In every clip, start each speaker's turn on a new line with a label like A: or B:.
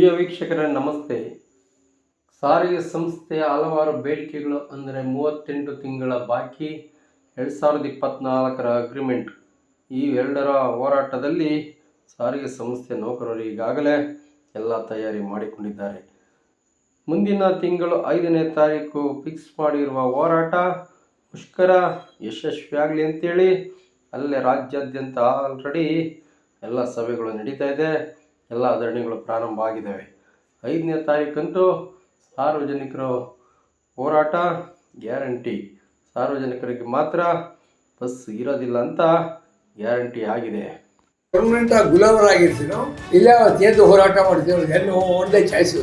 A: ಪ್ರಿಯ ವೀಕ್ಷಕರೇ, ನಮಸ್ತೆ. ಸಾರಿಗೆ ಸಂಸ್ಥೆಯ ಹಲವಾರು ಬೇಡಿಕೆಗಳು ಅಂದರೆ ಮೂವತ್ತೆಂಟು ತಿಂಗಳ ಬಾಕಿ ಎರಡು ಸಾವಿರದ ಇಪ್ಪತ್ತ್ನಾಲ್ಕರ ಅಗ್ರಿಮೆಂಟ್ ಈ ಹೋರಾಟದಲ್ಲಿ ಸಾರಿಗೆ ಸಂಸ್ಥೆ ನೌಕರರು ಈಗಾಗಲೇ ಎಲ್ಲ ತಯಾರಿ ಮಾಡಿಕೊಂಡಿದ್ದಾರೆ. ಮುಂದಿನ ತಿಂಗಳು ಐದನೇ ತಾರೀಕು ಫಿಕ್ಸ್ ಮಾಡಿರುವ ಹೋರಾಟ ಮುಷ್ಕರ ಯಶಸ್ವಿಯಾಗಲಿ ಅಂತೇಳಿ ಅಲ್ಲೇ ರಾಜ್ಯಾದ್ಯಂತ ಆಲ್ರೆಡಿ ಎಲ್ಲ ಸಭೆಗಳು ನಡೀತಾ ಇದೆ. ಎಲ್ಲ ಧರಣಿಗಳು ಪ್ರಾರಂಭ ಆಗಿದ್ದಾವೆ. ಐದನೇ ತಾರೀಕಂತೂ ಸಾರ್ವಜನಿಕರು ಹೋರಾಟ ಗ್ಯಾರಂಟಿ. ಸಾರ್ವಜನಿಕರಿಗೆ ಮಾತ್ರ ಬಸ್ ಇರೋದಿಲ್ಲ ಅಂತ ಗ್ಯಾರಂಟಿ ಆಗಿದೆ.
B: ಪರ್ಮನೆಂಟ್ ಆಗಿ ಗುಲಾಮರಾಗಿರ್ತೀನೋ ಇಲ್ಲ ಅವತ್ತೇದು ಹೋರಾಟ ಮಾಡ್ತೀವಿ ಹೆಣ್ಣು ಒಂದೇ ಚಾಯ್ಸು.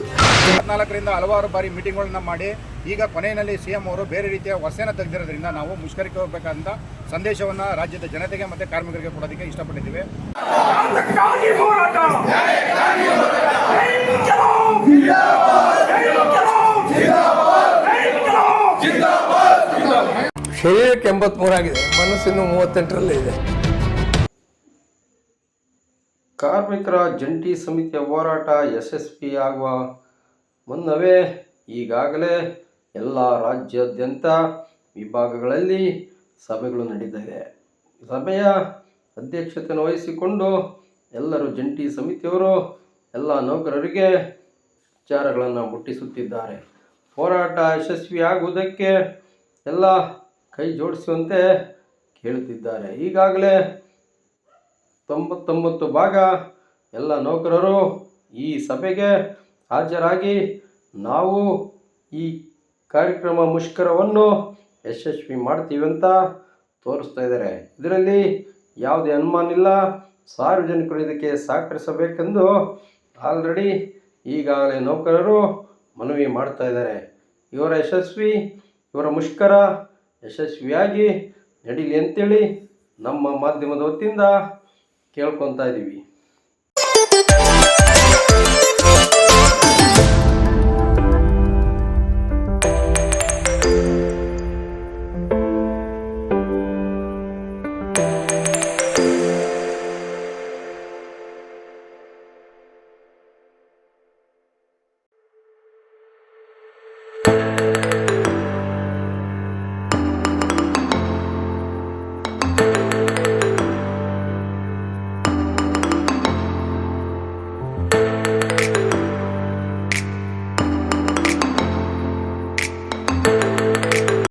C: ಹದಿನಾಲ್ಕರಿಂದ ಹಲವಾರು ಬಾರಿ ಮೀಟಿಂಗ್ಗಳನ್ನ ಮಾಡಿ ಈಗ ಕೊನೆಯಲ್ಲಿ ಸಿ ಎಂ ಅವರು ಬೇರೆ ರೀತಿಯ ವಸೇನ ತೆಗೆದಿರೋದ್ರಿಂದ ನಾವು ಮುಷ್ಕರಕ್ಕೆ ಹೋಗ್ಬೇಕಂತ ಸಂದೇಶವನ್ನು ರಾಜ್ಯದ ಜನತೆಗೆ ಮತ್ತು ಕಾರ್ಮಿಕರಿಗೆ ಕೊಡೋದಕ್ಕೆ ಇಷ್ಟಪಟ್ಟಿದ್ದೀವಿ.
B: ಶರೀರಕ್ಕೆ ಎಂಬತ್ಮೂರಾಗಿದೆ ಮನಸ್ಸಿನ ಮೂವತ್ತೆಂಟರಲ್ಲೇ ಇದೆ.
A: ಕಾರ್ಮಿಕರ ಜಂಟಿ ಸಮಿತಿಯ ಹೋರಾಟ ಯಶಸ್ವಿಯಾಗುವ ಮುನ್ನವೇ ಈಗಾಗಲೇ ಎಲ್ಲ ರಾಜ್ಯಾದ್ಯಂತ ವಿಭಾಗಗಳಲ್ಲಿ ಸಭೆಗಳು ನಡೀತಿದೆ ಸಭೆಯ ಅಧ್ಯಕ್ಷತೆಯನ್ನು ವಹಿಸಿಕೊಂಡು ಎಲ್ಲರೂ ಜಂಟಿ ಸಮಿತಿಯವರು ಎಲ್ಲ ನೌಕರರಿಗೆ ವಿಚಾರಗಳನ್ನು ಮುಟ್ಟಿಸುತ್ತಿದ್ದಾರೆ. ಹೋರಾಟ ಯಶಸ್ವಿಯಾಗುವುದಕ್ಕೆ ಎಲ್ಲ ಕೈ ಜೋಡಿಸುವಂತೆ ಕೇಳುತ್ತಿದ್ದಾರೆ. ಈಗಾಗಲೇ ತೊಂಬತ್ತೊಂಬತ್ತು ಭಾಗ. ಎಲ್ಲ ನೌಕರರು ಈ ಸಭೆಗೆ ಹಾಜರಾಗಿ ನಾವು ಈ ಕಾರ್ಯಕ್ರಮ ಮುಷ್ಕರವನ್ನು ಯಶಸ್ವಿ ಮಾಡ್ತೀವಿ ಅಂತ ತೋರಿಸ್ತಾ ಇದ್ದಾರೆ. ಇದರಲ್ಲಿ ಯಾವುದೇ ಅನುಮಾನ ಇಲ್ಲ. ಸಾರ್ವಜನಿಕರು ಇದಕ್ಕೆ ಸಹಕರಿಸಬೇಕೆಂದು ಆಲ್ರೆಡಿ ಈಗಾಗಲೇ ನೌಕರರು ಮನವಿ ಮಾಡ್ತಾ ಇದ್ದಾರೆ. ಇವರ ಯಶಸ್ವಿ, ಇವರ ಮುಷ್ಕರ ಯಶಸ್ವಿಯಾಗಿ ನಡೀಲಿ ಅಂತೇಳಿ ನಮ್ಮ ಮಾಧ್ಯಮದ ವತಿಯಿಂದ ಕೇಳ್ಕೊತಾ ಇದ್ದೀವಿ